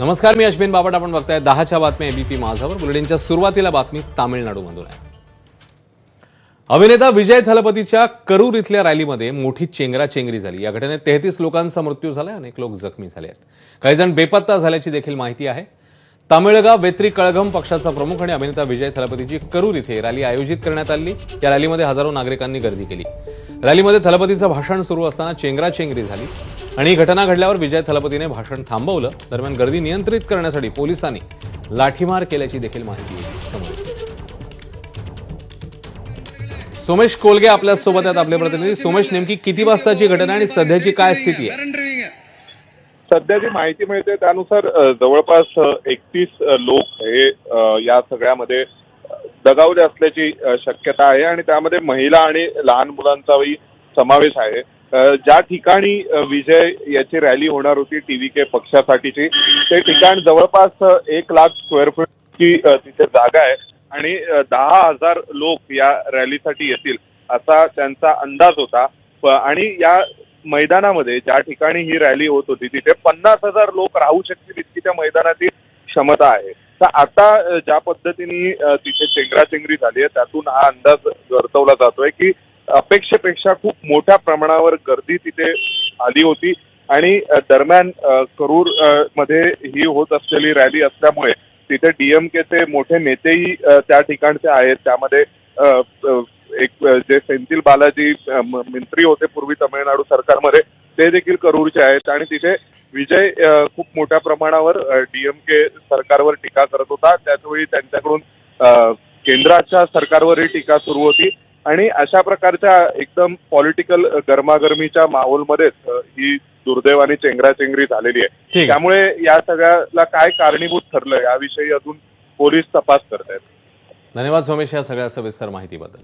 नमस्कार मी अश्विन बाबट आपण बघताय दहाच्या बातम्या एबीपी माझावर. बुलेटिनच्या सुरुवातीला बातमी तामिळनाडूमधून आहे. अभिनेता विजय थलपतीच्या करूर इथल्या रॅलीमध्ये मोठी चेंगराचेंगरी झाली. या घटनेत तेहतीस लोकांचा मृत्यू झालाय अनेक लोक जखमी झाले आहेत. काही जण बेपत्ता झाल्याची देखील माहिती आहे. तामिळगाव वेत्री कळघम पक्षाचा प्रमुख आणि अभिनेता विजय थलपतीची करूर इथे रॅली आयोजित करण्यात आली. या रॅलीमध्ये हजारो नागरिकांनी गर्दी केली. रॅलीमध्ये थलपतीचं भाषण सुरू असताना चेंगराचेंगरी झाली. आणि ही घटना घडल्यावर विजय थलपतीने भाषण थांबवलं. दरम्यान गर्दी नियंत्रित करण्यासाठी पोलिसांनी लाठीमार केल्याची देखील माहिती समोर सोमेश कोलगे आपल्यासोबत आहेत आपले प्रतिनिधी. सोमेश नेमकी किती वाजताची घटना आणि सध्याची काय स्थिती आहे? सध्या जी माहिती मिळते त्यानुसार जवळपास एकतीस लोक हे या सगळ्यामध्ये दगावले असल्याची शक्यता आहे आणि त्यामध्ये महिला आणि लहान मुलांचाही समावेश आहे. ज्या ठिकाणी विजय याची रॅली होणार होती टीव्ही के पक्षासाठीची ते ठिकाण जवळपास एक लाख स्क्वेअर फूटची तिथे जागा आहे आणि दहा हजार लोक या रॅलीसाठी येतील असा त्यांचा अंदाज होता. आणि या मैदानामध्ये ज्या ठिकाणी ही रॅली होत होती तिथे पन्नास हजार लोक राहू शकतील इतकी त्या मैदानाची क्षमता आहे. तर आता ज्या पद्धतीने तिथे चेंगराचेंगरी झाली आहे त्यातून हा अंदाज वर्तवला जातोय की अपेक्षेपेक्षा खूप मोठ्या प्रमाणावर गर्दी तिथे आली होती. आणि दरम्यान करूरमध्ये ही होत असलेली रॅली असल्यामुळे तिथे डीएमकेचे मोठे नेतेही त्या ठिकाणचे आहेत. त्यामध्ये एक जे सेंथिल बालाजी मंत्री होते पूर्वी तमिळनाडू सरकारमध्ये ते देखील करूरचे आहेत. आणि तिथे विजय खूप मोठ्या प्रमाणावर डीएमके सरकारवर टीका करत होता. त्याचवेळी त्यांच्याकडून केंद्राच्या सरकारवरही टीका सुरू होती. आणि अशा प्रकारच्या एकदम पॉलिटिकल गरमागरमीच्या माहोलमध्येच ही दुर्दैवाने चेंगराचेंगरी झालेली आहे. त्यामुळे या सगळ्याला काय कारणीभूत ठरलं याविषयी अजून पोलीस तपास करत आहेत धन्यवाद सोमेश या सगळ्या सविस्तर माहितीबद्दल.